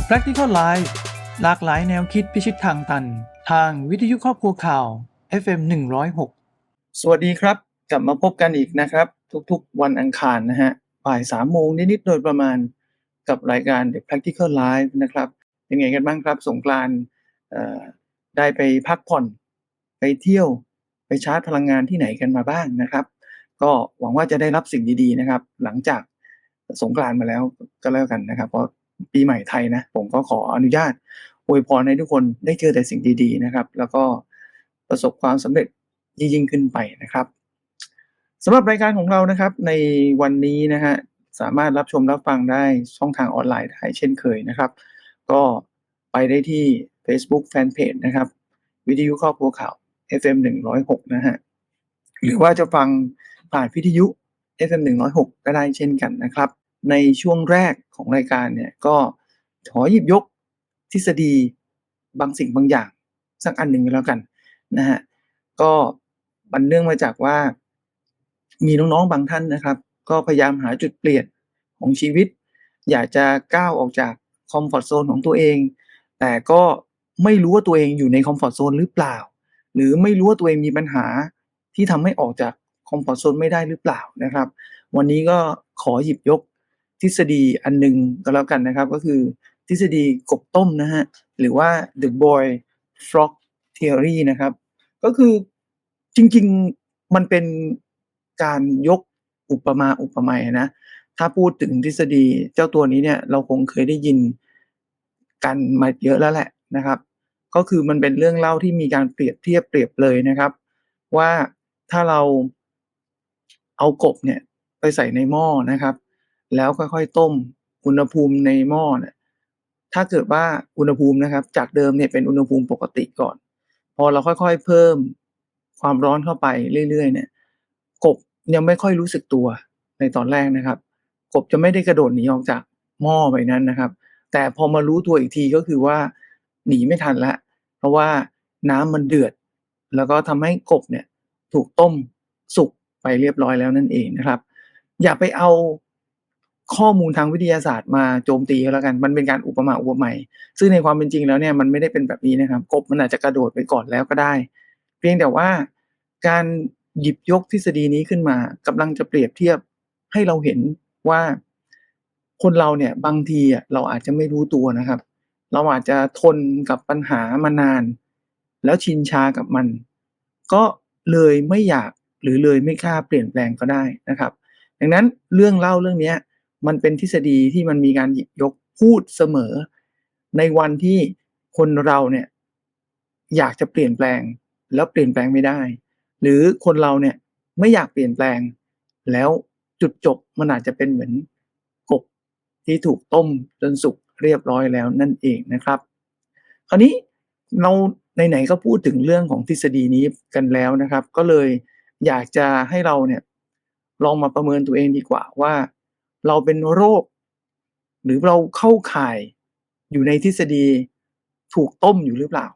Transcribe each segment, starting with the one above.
The Practical Life หลากหลายแนวคิดพิชิตทางตัน ทางวิทยุครอบครัวข่าว FM 106 สวัสดีครับ กลับมาพบกันอีกนะครับ ทุกๆ วันอังคารนะฮะบ่ายสามโมงนิดๆโดยประมาณกับรายการ The Practical Life นะครับเป็นไงกันบ้างครับ สงกรานต์ได้ไปพักผ่อน ไปเที่ยวไปชาร์จพลังงานที่ไหนกันมาบ้างนะครับ ก็หวังว่าจะได้รับสิ่งดีๆนะครับ หลังจากสงกรานต์มาแล้วก็แล้วกันนะครับ เพราะ ปีใหม่ไทยนะ ผมก็ขออนุญาตอวยพรให้ทุกคนได้เจอแต่สิ่งดีๆนะครับ แล้วก็ประสบความสำเร็จยิ่งขึ้นไปนะครับสำหรับรายการของเรานะครับ ในวันนี้นะฮะสามารถรับชมรับฟังได้ช่องทางออนไลน์ได้เช่นเคยนะครับ ก็ไปได้ที่ Facebook Fanpage นะครับ วิทยุครอบครัวข่าว FM 106 นะฮะหรือว่าจะฟังผ่านวิทยุ FM 106 ก็ได้เช่นกันนะครับ ในช่วงแรกของรายการเนี่ยก็ขอหยิบยกทฤษฎีบางสิ่งบางอย่าง สักอันหนึ่งก็แล้วกันนะฮะก็บันเนื่องมาจากว่า มีน้องๆบางท่านนะครับ ก็พยายามหาจุดเปลี่ยนของชีวิต อยากจะก้าวออกจากคอมฟอร์ z โซนของตัวเอง แต่ก็ไม่รู้ว่าตัวเองอยู่ในคอมฟอร์ z โซนหรือเปล่า หรือไม่รู้ว่าตัวเองมีปัญหาที่ทำให้ออกจากคอมฟอร์ z โซนไม่ได้หรือเปล่านะครับ วันนี้ก็ขอหยิบยก ทฤษฎีอันหนึ่งก็แล้วกันนะครับ ก็คือทฤษฎีกบต้มนะฮะหรือว่า the boy frog theory นะครับ ก็คือจริงๆมันเป็นการยกอุปมาอุปไมยนะ ถ้าพูดถึงทฤษฎีเจ้าตัวนี้เนี่ยเราคงเคยได้ยินกันมาเยอะแล้วแหละนะครับ ก็คือมันเป็นเรื่องเล่าที่มีการเปรียบเทียบเปรียบเลยนะครับ ว่าถ้าเราเอากบเนี่ยไปใส่ในหม้อนะครับ แล้วค่อยๆต้มอุณหภูมิในหม้อเนี่ยถ้าเกิดว่าอุณหภูมินะครับ จากเดิมเนี่ยเป็นอุณหภูมิปกติก่อน พอเราค่อยๆเพิ่มความร้อนเข้าไปเรื่อยๆ เนี่ย กบยังไม่ค่อยรู้สึกตัวในตอนแรกนะครับ กบจะไม่ได้กระโดดหนีออกจากหม้อไปนั้นนะครับ แต่พอมารู้ตัวอีกทีก็คือว่าหนีไม่ทันล้วเพราะว่าน้ำมันเดือด แล้วก็ทำให้กบเนี่ยถูกต้มสุกไปเรียบร้อยแล้วนั่นเองนะครับ อย่าไปเอา ข้อมูลทางวิทยาศาสตร์มาโจมตีก็แล้วกัน มันเป็นการอุปมาอุปไมยซึ่งในความเป็นจริงแล้วเนี่ยมันไม่ได้เป็นแบบนี้นะครับ กบมันอาจจะกระโดดไปก่อนแล้วก็ได้ เพียงแต่ว่าการหยิบยกทฤษฎีนี้ขึ้นมากำลังจะเปรียบเทียบให้เราเห็นว่าคนเราเนี่ยบางทีเราอาจจะไม่รู้ตัวนะครับ เราอาจจะทนกับปัญหามานาน แล้วชินชากับมัน ก็เลยไม่อยากหรือเลยไม่กล้าเปลี่ยนแปลงก็ได้นะครับ ดังนั้นเรื่องเล่าเรื่องนี้ มันเป็นทฤษฎีที่มันมีการหยิบยกพูดเสมอ ในวันที่คนเราเนี่ยอยากจะเปลี่ยนแปลงแล้วเปลี่ยนแปลงไม่ได้ หรือคนเราเนี่ยไม่อยากเปลี่ยนแปลง แล้วจุดจบมันอาจจะเป็นเหมือนกบที่ถูกต้มจนสุกเรียบร้อยแล้วนั่นเองนะครับ คราวนี้เราไหนๆก็พูดถึงเรื่องของทฤษฎีนี้กันแล้วนะครับ ก็เลยอยากจะให้เราเนี่ยลองมาประเมินตัวเองดีกว่าว่า เราเป็นโรค หรือเราเข้าข่ายอยู่ในทฤษฎีถูกต้มอยู่หรือเปล่า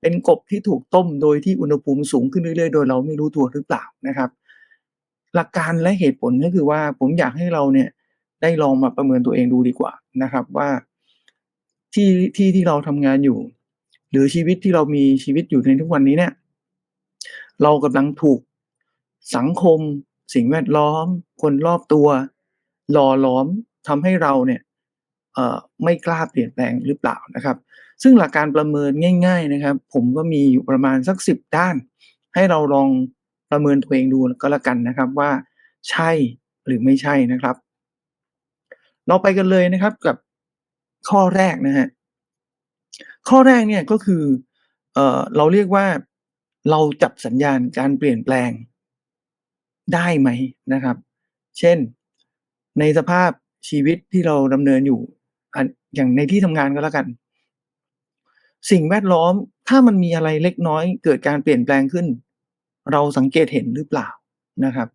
เป็นกบที่ถูกต้มโดยที่อุณหภูมิสูงขึ้นเรื่อยๆ โดยเราไม่รู้ตัวหรือเปล่านะครับ หลักการและเหตุผลก็คือว่าผมอยากให้เราเนี่ยได้ลองมาประเมินตัวเองดูดีกว่านะครับว่าที่ที่ที่เราทำงานอยู่ หรือชีวิตที่เรามีชีวิตอยู่ในทุกวันนี้เนี่ย เรากำลังถูกสังคม สิ่งแวดล้อม คนรอบตัว หล่อหลอมทำให้เราเนี่ยไม่กล้าเปลี่ยนแปลงหรือเปล่านะครับ ซึ่งหลักการประเมินง่าย ๆนะครับ ผมก็มีอยู่ประมาณสักสิบด้าน ให้เราลองประเมินตัวเองดูก็แล้วกันนะครับว่าใช่หรือไม่ใช่นะครับ เราไปกันเลยนะครับกับข้อแรกนะฮะข้อแรกเนี่ยก็คือเออเราเรียกว่าเราจับสัญญาณการเปลี่ยนแปลงได้ไหมนะครับ เช่น ในสภาพชีวิตที่เราดำเนินอยู่อย่างในที่ทำงานก็แล้วกัน สิ่งแวดล้อมถ้ามันมีอะไรเล็กน้อย เกิดการเปลี่ยนแปลงขึ้น เราสังเกตเห็นหรือเปล่านะครับ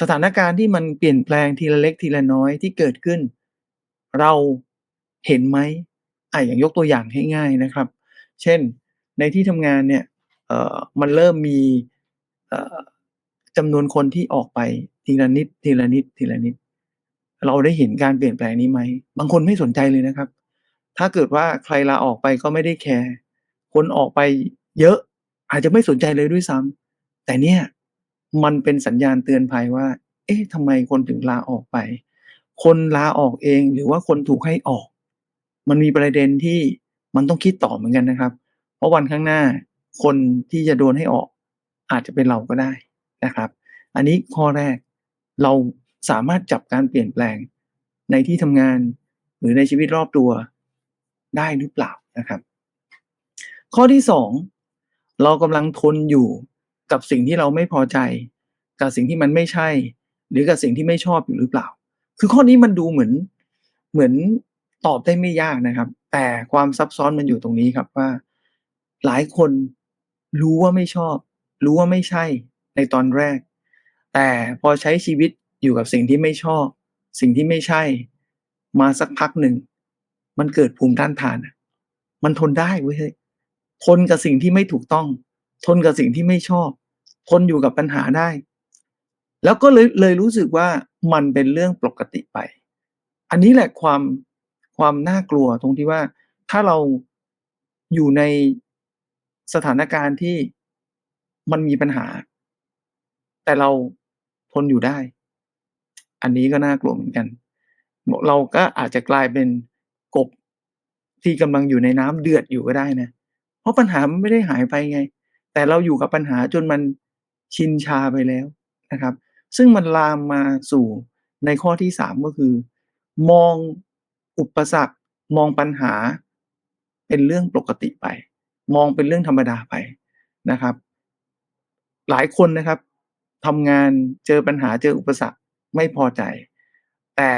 สถานการณ์ที่มันเปลี่ยนแปลงทีละเล็กทีละน้อยที่เกิดขึ้น เราเห็นไหมอะอย่างยกตัวอย่างให้ง่ายนะครับ เช่นในที่ทำงานเนี่ยเอ่อมันเริ่มมีเอ่อจำนวนคนที่ออกไปทีละนิดทีละนิดทีละนิด เราได้เห็นการเปลี่ยนแปลงนี้ไหม บางคนไม่สนใจเลยนะครับ ถ้าเกิดว่าใครลาออกไปก็ไม่ได้แคร์ คนออกไปเยอะอาจจะไม่สนใจเลยด้วยซ้ำแต่เนี่ยมันเป็นสัญญาณเตือนภัยว่า เอ๊ะทำไมคนถึงลาออกไป คนลาออกเองหรือว่าคนถูกให้ออก มันมีประเด็นที่มันต้องคิดต่อเหมือนกันนะครับ เพราะวันข้างหน้าคนที่จะโดนให้ออก อาจจะเป็นเราก็ได้นะครับ อันนี้ข้อแรกเรา สามารถจับการเปลี่ยนแปลง ในที่ทำงานหรือในชีวิตรอบตัวได้หรือเปล่านะครับ ข้อที่สองเรากำลังทนอยู่กับสิ่งที่เราไม่พอใจ กับสิ่งที่มันไม่ใช่ หรือกับสิ่งที่ไม่ชอบอยู่หรือเปล่า คือข้อนี้มันดูเหมือนเหมือนตอบได้ไม่ยากนะครับ แต่ความซับซ้อนมันอยู่ตรงนี้ครับว่า หลายคนรู้ว่าไม่ชอบ รู้ว่าไม่ใช่ในตอนแรก แต่พอใช้ชีวิต อยู่กับสิ่งที่ไม่ชอบ สิ่งที่ไม่ใช่ มาสักพักหนึ่ง มันเกิดภูมิต้านทาน มันทนได้เว้ยทนกับสิ่งที่ไม่ถูกต้อง ทนกับสิ่งที่ไม่ชอบ ทนอยู่กับปัญหาได้ แล้วก็เลยเลยรู้สึกว่ามันเป็นเรื่องปกติไป อันนี้แหละความความน่ากลัวตรงที่ว่าถ้าเราอยู่ในสถานการณ์ที่มันมีปัญหา แต่เราทนอยู่ได้ อันนี้ก็น่ากลัวเหมือนกัน เราก็อาจจะกลายเป็นกบที่กำลังอยู่ในน้ำเดือดอยู่ก็ได้นะ เพราะปัญหามันไม่ได้หายไปไง แต่เราอยู่กับปัญหาจนมันชินชาไปแล้วนะครับ ซึ่งมันลามมาสู่ในข้อที่สามก็คือ มองอุปสรรคมองปัญหาเป็นเรื่องปกติไป มองเป็นเรื่องธรรมดาไปนะครับ หลายคนนะครับทำงานเจอปัญหาเจออุปสรรค ไม่พอใจ แต่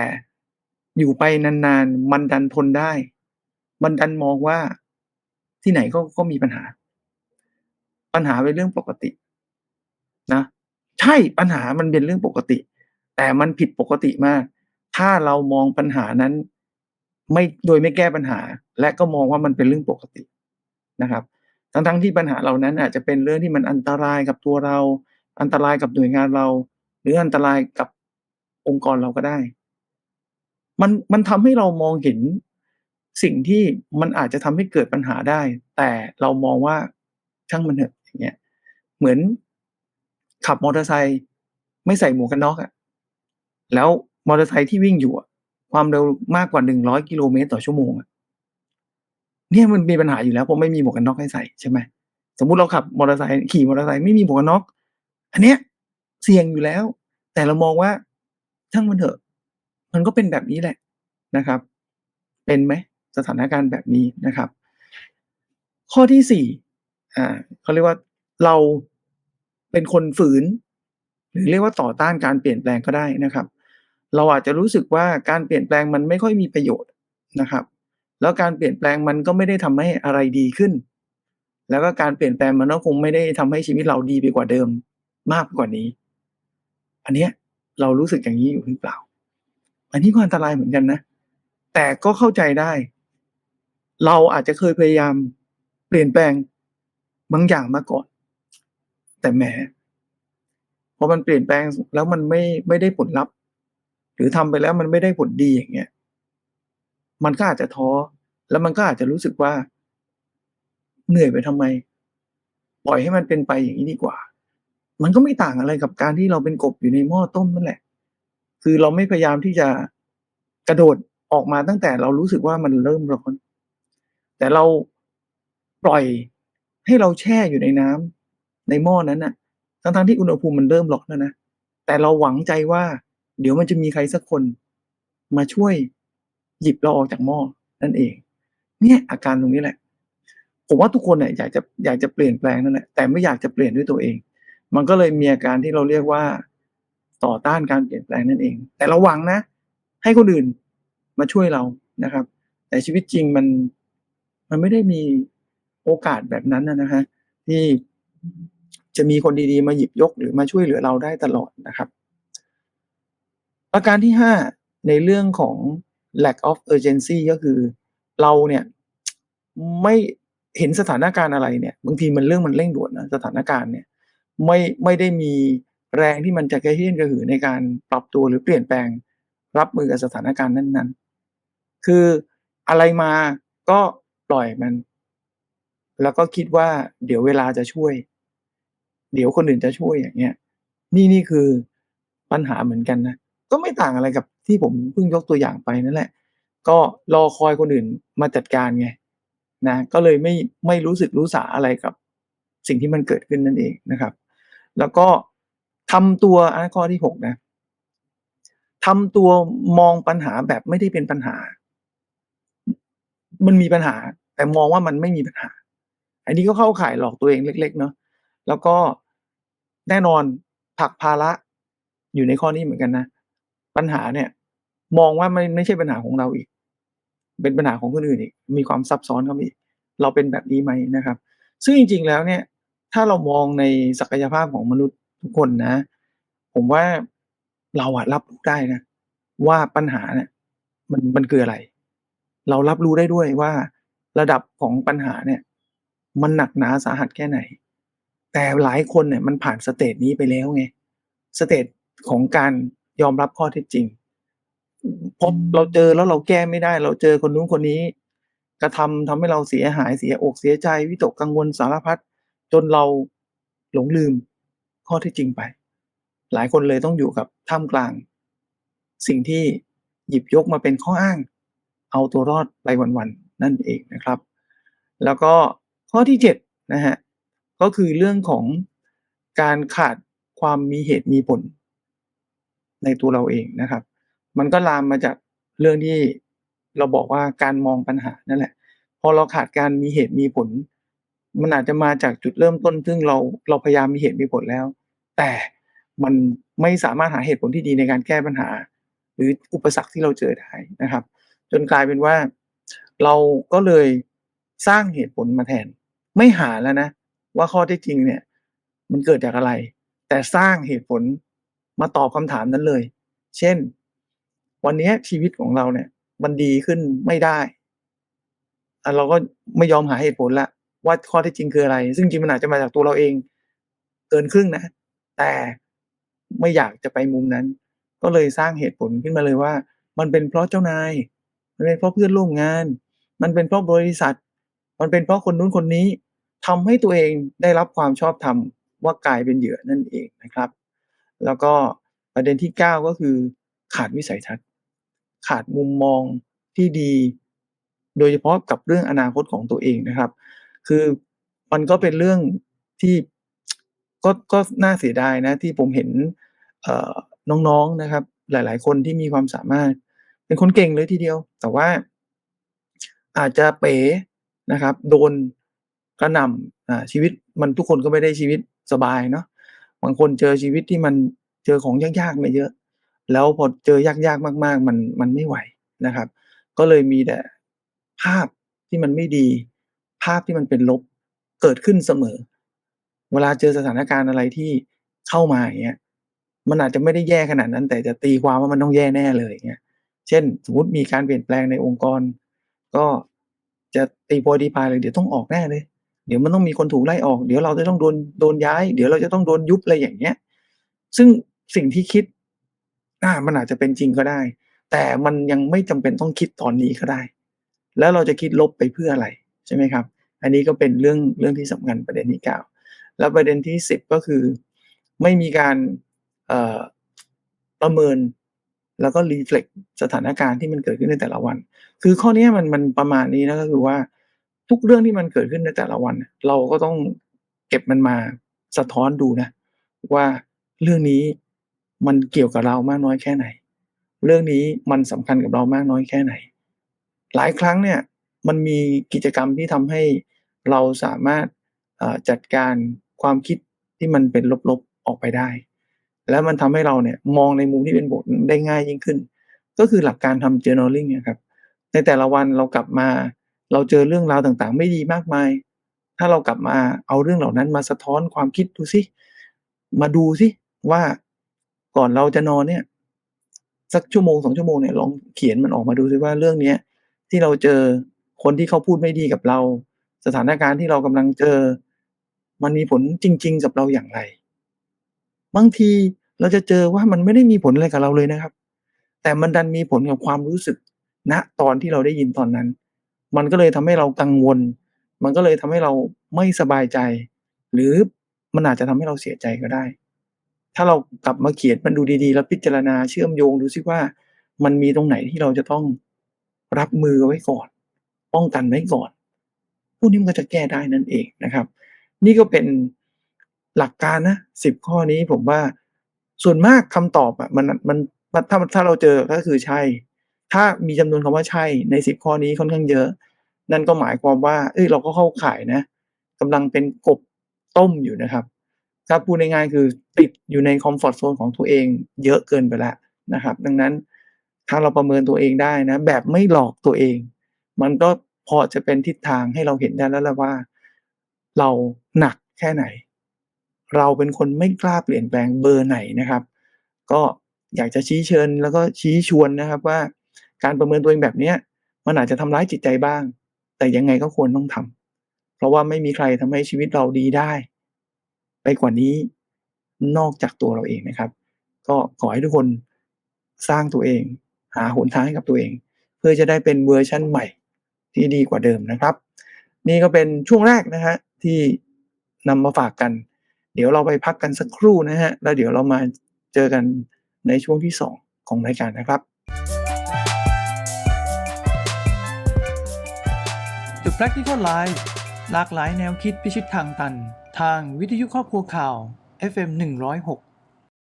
อยู่ไปนานๆ มันดันทนได้ มันดันมองว่าที่ไหนก็ก็มีปัญหา ปัญหาเป็นเรื่องปกตินะ ใช่ปัญหามันเป็นเรื่องปกติ แต่มันผิดปกติมาก ถ้าเรามองปัญหานั้น ไม่โดยไม่แก้ปัญหา และก็มองว่ามันเป็นเรื่องปกตินะครับ ทั้งๆที่ปัญหาเหล่านั้นอาจจะเป็นเรื่องที่มันอันตรายกับตัวเรา อันตรายกับหน่วยงานเรา หรืออันตรายกับ องค์กรเราก็ได้ มันมันทำให้เรามองเห็นสิ่งที่มันอาจจะทำให้เกิดปัญหาได้ แต่เรามองว่าช่างมันเถอะอย่างเงี้ยเหมือนขับมอเตอร์ไซค์ไม่ใส่หมวกกันน็อกอะแล้วมอเตอร์ไซค์ที่วิ่งอยู่อะความเร็วมากกว่าหนึ่งร้อยกิโลเมตรต่อชั่วโมงอะเนี่ยมันมีปัญหาอยู่แล้วเพราะไม่มีหมวกกันน็อกให้ใส่ใช่ไหมสมมุติเราขับมอเตอร์ไซค์ขี่มอเตอร์ไซค์ไม่มีหมวกกันน็อก อันเนี้ยเสี่ยงอยู่แล้ว แต่เรามองว่า ช่างมันเถอะ มันก็เป็นแบบนี้แหละนะครับ เป็นไหมสถานการณ์แบบนี้นะครับ ข้อที่สี่อ่าเขาเรียกว่าเราเป็นคนฝืน หรือเรียกว่าต่อต้านการเปลี่ยนแปลงก็ได้นะครับ เราอาจจะรู้สึกว่าการเปลี่ยนแปลงมันไม่ค่อยมีประโยชน์นะครับ แล้วการเปลี่ยนแปลงมันก็ไม่ได้ทำให้อะไรดีขึ้น แล้วก็การเปลี่ยนแปลงมันก็คงไม่ได้ทำให้ชีวิตเราดีไปกว่าเดิมมากกว่านี้ อันเนี้ย เรารู้สึกอย่างนี้อยู่หรือเปล่า อันนี้ก็อันตรายเหมือนกันนะ แต่ก็เข้าใจได้ เราอาจจะเคยพยายามเปลี่ยนแปลงบางอย่างมาก่อน แต่แหมพอมันเปลี่ยนแปลงแล้วมันไม่ไม่ได้ผลลัพธ์ หรือทำไปแล้วมันไม่ได้ผลดีอย่างเงี้ย มันก็อาจจะท้อ แล้วมันก็อาจจะรู้สึกว่า เหนื่อยไปทำไม ปล่อยให้มันเป็นไปอย่างนี้ดีกว่า มันก็ไม่ต่างอะไรกับการที่เราเป็นกบอยู่ในหม้อต้มนั่นแหละ คือเราไม่พยายามที่จะกระโดดออกมาตั้งแต่เรารู้สึกว่ามันเริ่มร้อน แต่เราปล่อยให้เราแช่อยู่ในน้ำในหม้อนั้นน่ะ ทั้งๆที่อุณหภูมิมันเริ่มร้อนแล้วนะ แต่เราหวังใจว่า เดี๋ยวมันจะมีใครสักคน มาช่วยหยิบเราออกจากหม้อนั่นเอง เนี่ยอาการตรงนี้แหละ ผมว่าทุกคนเนี่ยอยากจะอยากจะเปลี่ยนแปลงนั่นแหละ แต่ไม่อยากจะเปลี่ยนด้วยตัวเอง มันก็เลยมีอาการที่เราเรียกว่าต่อต้านการเปลี่ยนแปลงนั่นเอง แต่เราหวังนะ ให้คนอื่นมาช่วยเรานะครับ แต่ชีวิตจริงมันมันไม่ได้มีโอกาสแบบนั้นนะฮะที่จะมีคนดีๆ มาหยิบยกหรือมาช่วยเหลือเราได้ตลอดนะครับ ประการที่ห้าในเรื่องของ lack of urgency ก็คือเราเนี่ยไม่เห็นสถานการณ์อะไรเนี่ย บางทีมันเรื่องมันเร่งด่วนนะสถานการณ์เนี่ย ไม่ไม่ได้มีแรงที่มันจะกระเฮี้ยนกระหือในการปรับตัวหรือเปลี่ยนแปลงรับมือกับสถานการณ์นั้น ๆ คืออะไรมาก็ปล่อยมัน แล้วก็คิดว่าเดี๋ยวเวลาจะช่วย เดี๋ยวคนอื่นจะช่วยอย่างเงี้ย นี่นี่คือปัญหาเหมือนกันนะก็ไม่ต่างอะไรกับที่ผมเพิ่งยกตัวอย่างไปนั่นแหละ ก็รอคอยคนอื่นมาจัดการไงนะก็เลยไม่ไม่รู้สึกรู้สาอะไรกับสิ่งที่มันเกิดขึ้นนั่นเองนะครับ แล้วก็ทำตัวอันข้อที่หกนะทำตัวมองปัญหาแบบไม่ได้เป็นปัญหา มันมีปัญหา แต่มองว่ามันไม่มีปัญหา อันนี้ก็เข้าข่ายหลอกตัวเองเล็ก ๆ เนาะแล้วก็แน่นอนผักภาระอยู่ในข้อนี้เหมือนกันนะ ปัญหาเนี่ย มองว่าไม่ไม่ใช่ปัญหาของเราอีก เป็นปัญหาของคนอื่นอีก มีความซับซ้อนเข้ามาอีกเราเป็นแบบนี้ไหมนะครับ ซึ่งจริง ๆ แล้วเนี่ย ถ้าเรามองในศักยภาพของมนุษย์ทุกคนนะ ผมว่าเราอะรับรู้ได้นะ ว่าปัญหาเนี่ยมันมันคืออะไร เรารับรู้ได้ด้วยว่าระดับของปัญหาเนี่ย มันหนักหนาสาหัสแค่ไหน แต่หลายคนเนี่ยมันผ่านสเตจนี้ไปแล้วไงสเตจของการยอมรับข้อเท็จจริงพบเราเจอแล้วเราแก้ไม่ได้ เราเจอคนนู้นคนนี้ กระทำทำให้เราเสียหายเสียอกเสียใจวิตกกังวลสารพัด จนเราหลงลืมข้อท็จจริงไป หลายคนเลยต้องอยู่กับท่ามกลาง สิ่งที่หยิบยกมาเป็นข้ออ้าง เอาตัวรอดไปวันๆนั่นเองนะครับ แล้วก็ข้อที่เจ็ดนะฮะก็คือเรื่องของการขาดความมีเหตุมีผล ในตัวเราเองนะครับ มันก็ลามมาจากเรื่องที่เราบอกว่าการมองปัญหานั่นแหละ พอเราขาดการมีเหตุมีผล มันอาจจะมาจากจุดเริ่มต้น ซึ่งเราเราพยายามมีเหตุมีผลแล้ว แต่มันไม่สามารถหาเหตุผลที่ดีในการแก้ปัญหา หรืออุปสรรคที่เราเจอได้นะครับ จนกลายเป็นว่า เราก็เลยสร้างเหตุผลมาแทน ไม่หาแล้วนะ ว่าข้อท็จจริงเนี่ย มันเกิดจากอะไร แต่สร้างเหตุผลมาตอบคำถามนั้นเลย เช่น วันนี้ชีวิตของเราเนี่ย มันดีขึ้นไม่ได้เราก็ไม่ยอมหาเหตุผลละ ว่าข้อท็จจริงคืออะไร ซึ่งจริงมันอาจจะมาจากตัวเราเอง เกินครึ่งนะ แต่ไม่อยากจะไปมุมนั้น ก็เลยสร้างเหตุผลขึ้นมาเลยว่า มันเป็นเพราะเจ้านาย มันเป็นเพราะเพื่อนร่วมงาน มันเป็นเพราะบริษัท มันเป็นเพราะคนนู้นคนนี้ทำให้ตัวเองได้รับความชอบธรรมว่ากลายเป็นเหยื่อนั่นเองนะครับ แล้วก็ประเด็นที่ 9 ก็คือขาดวิสัยทัศน์ ขาดมุมมองที่ดี โดยเฉพาะกับเรื่องอนาคตของตัวเองนะครับ คือมันก็เป็นเรื่องที่ก็ก็น่าเสียดายนะ ที่ผมเห็นน้องๆนะครับ หลายๆ คนที่มีความสามารถ เป็นคนเก่งเลยทีเดียว แต่ว่าอาจจะเป๋นะครับ โดนกระหน่ำชีวิตมันทุกคนก็ไม่ได้ชีวิตสบายเนาะบางคนเจอชีวิตที่มันเจอของยากๆมาเยอะ แล้วพอเจอยากๆมาก ๆ มันมันไม่ไหวนะครับ ก็เลยมีแต่ภาพที่มันไม่ดี ภาพที่มันเป็นลบเกิดขึ้นเสมอ เวลาเจอสถานการณ์อะไรที่เข้ามาอย่างเงี้ยมันอาจจะไม่ได้แย่ขนาดนั้น แต่จะตีความว่ามันต้องแย่แน่เลยอย่างเงี้ยเช่น สมมติมีการเปลี่ยนแปลงในองค์กร ก็จะตีโพยตีพายเลยเดี๋ยวต้องออกแน่เลย เดี๋ยวมันต้องมีคนถูกไล่ออกเดี๋ยวเราจะต้องโดนโดนย้าย เดี๋ยวเราจะต้องโดนยุบอะไรอย่างเงี้ย ซึ่งสิ่งที่คิดอามันอาจจะเป็นจริงก็ได้ แต่มันยังไม่จำเป็นต้องคิดตอนนี้ก็ได้ แล้วเราจะคิดลบไปเพื่ออะไรใช่ไหมครับ อันนี้ก็เป็นเรื่องเรื่องที่สำคัญประเด็นที่9แล้วประเด็นที่10ก็คือ ไม่มีการประเมินแล้วก็ reflect สถานการณ์ที่มันเกิดขึ้นในแต่ละวัน คือข้อนี้มันมันประมาณนี้นะก็คือว่าทุกเรื่องที่มันเกิดขึ้นในแต่ละวันเนี่ยเราก็ต้องเก็บมันมาสะท้อนดูนะ ว่าเรื่องนี้มันเกี่ยวกับเรามากน้อยแค่ไหน เรื่องนี้มันสำคัญกับเรามากน้อยแค่ไหน หลายครั้งเนี่ย มันมีกิจกรรมที่ทำให้ เราสามารถจัดการความคิดที่มันเป็นลบๆออกไปได้ แล้วมันทำให้เราเนี่ยมองในมุมที่เป็นบวกได้ง่ายยิ่งขึ้น ก็คือหลักการทำ journaling อะครับในแต่ละวันเรากลับมา เราเจอเรื่องราวต่างๆ ไม่ดีมากมาย ถ้าเรากลับมาเอาเรื่องเหล่านั้นมาสะท้อนความคิดดูสิมาดูสิว่าก่อนเราจะนอนเนี่ย สักชั่วโมง2ชั่วโมงเนี่ยลองเขียนมันออกมาดูสิว่าเรื่องเนี้ยที่เราเจอคนที่เขาพูดไม่ดีกับเรา สถานการณ์ที่เรากำลังเจอ มันมีผลจริง ๆ กับเราอย่างไร บางทีเราจะเจอว่ามันไม่ได้มีผลอะไรกับเราเลยนะครับ แต่มันดันมีผลกับความรู้สึกณตอนที่เราได้ยินตอนนั้น มันก็เลยทำให้เรากังวล มันก็เลยทำให้เราไม่สบายใจ หรือมันอาจจะทำให้เราเสียใจก็ได้ ถ้าเรากลับมาเขียนมันดูดีๆ แล้วพิจารณาเชื่อมโยงดูซิว่า มันมีตรงไหนที่เราจะต้องรับมือไว้ก่อน ป้องกันไว้ก่อน วกนี้มันก็จะแก้ได้นั่นเองนะครับ นี่ก็เป็นหลักการนะสิบข้อนี้ผมว่าส่วนมากคำตอบอะมันมันถ้าถ้าเราเจอก็คือใช่ ถ้ามีจำนวนคำว่าใช่ในสิบข้อนี้ค่อนข้างเยอะ นั่นก็หมายความว่า เอ้ยเราก็เข้าข่ายนะกำลังเป็นกบต้มอยู่นะครับ ถ้าพูดง่ายๆคือติดอยู่ในคอมฟอร์ z โซนของตัวเองเยอะเกินไปแล้วนะครับ ดังนั้นถ้าเราประเมินตัวเองได้นะ แบบไม่หลอกตัวเอง มันก็ พอจะเป็นทิศทางให้เราเห็นได้แล้วละว่า เราหนักแค่ไหน เราเป็นคนไม่กล้าเปลี่ยนแปลงเบอร์ไหนนะครับ ก็อยากจะชี้เชิญแล้วก็ชี้ชวนนะครับว่า การประเมินตัวเองแบบเนี้ยมันอาจจะทำร้ายจิตใจบ้าง แต่ยังไงก็ควรต้องทำเพราะว่าไม่มีใครทำให้ชีวิตเราดีได้ ไปกว่านี้นอกจากตัวเราเองนะครับ ก็ขอให้ทุกคนสร้างตัวเอง หาหนทางให้กับตัวเอง เพื่อจะได้เป็นเวอร์ชั่นใหม่ ที่ดีกว่าเดิมนะครับ นี่ก็เป็นช่วงแรกนะฮะที่นำมาฝากกัน เดี๋ยวเราไปพักกันสักครู่นะฮะแล้วเดี๋ยวเรามาเจอกันในช่วงที่สองของรายการนะครับ The Practical Life หลากหลายแนวคิดพิชิตทางตัน ทางวิทยุครอบครัวข่าว FM 106